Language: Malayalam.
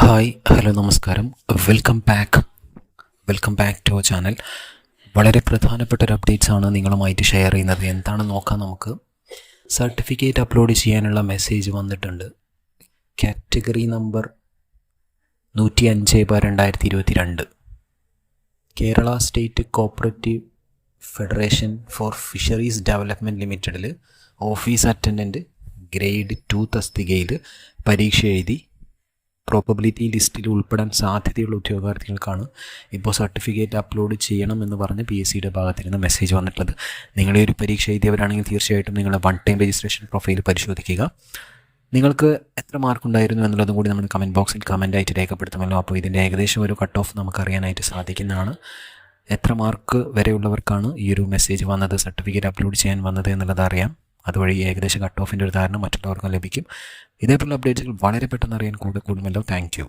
ഹായ് ഹലോ നമസ്കാരം. Welcome back welcome back to our channel വളരെ പ്രധാനപ്പെട്ട ഒരു അപ്ഡേറ്റ്സ് ആണ് നിങ്ങളുമായിട്ട് ഷെയർ ചെയ്യുന്നത്. എന്താണ് നോക്കാം നമുക്ക്. സർട്ടിഫിക്കറ്റ് അപ്ലോഡ് ചെയ്യാനുള്ള മെസ്സേജ് വന്നിട്ടുണ്ട്. കാറ്റഗറി നമ്പർ നൂറ്റി അഞ്ച് ബാർ രണ്ടായിരത്തി ഇരുപത്തി രണ്ട് Kerala state cooperative federation for fisheries development ലിമിറ്റഡിൽ ഓഫീസ് അറ്റൻഡന്റ് ഗ്രേഡ് ടു തസ്തികയിൽ പരീക്ഷ എഴുതി പ്രോബബിലിറ്റി ലിസ്റ്റിൽ ഉൾപ്പെടാൻ സാധ്യതയുള്ള ഉദ്യോഗാർത്ഥികൾക്കാണ് ഇപ്പോൾ സർട്ടിഫിക്കറ്റ് അപ്ലോഡ് ചെയ്യണം എന്ന് പറഞ്ഞ് പി എസ് സിയുടെ ഭാഗത്ത് നിന്ന് മെസ്സേജ് വന്നിട്ടുള്ളത്. നിങ്ങളെ ഒരു പരീക്ഷ എഴുതിയവരാണെങ്കിൽ തീർച്ചയായിട്ടും നിങ്ങളുടെ വൺ ടൈം രജിസ്ട്രേഷൻ പ്രൊഫൈൽ പരിശോധിക്കുക. നിങ്ങൾക്ക് എത്ര മാർക്ക് ഉണ്ടായിരുന്നു എന്നുള്ളതും കൂടി നമ്മൾ കമന്റ് ബോക്സിൽ കമന്റ് ആയിട്ട് രേഖപ്പെടുത്തുമല്ലോ. അപ്പോൾ ഇതിന്റെ ഏകദേശം ഒരു കട്ട് ഓഫ് നമുക്ക് അറിയാനായിട്ട് സാധിക്കുന്നതാണ്. എത്ര മാർക്ക് വരെയുള്ളവർക്കാണ് ഈ ഒരു മെസ്സേജ് വന്നത് സർട്ടിഫിക്കറ്റ് അപ്ലോഡ് ചെയ്യാൻ വന്നത് എന്നുള്ളത് അറിയാം. അതുവഴി ഏകദേശം കട്ട് ഓഫിന്റെ ഒരു ധാരണ മറ്റുള്ളവർക്കും ലഭിക്കും. ഇതേപോലുള്ള അപ്ഡേറ്റുകൾ വളരെ പെട്ടെന്ന് അറിയാൻ കൂടെ കൂടുമല്ലോ താങ്ക്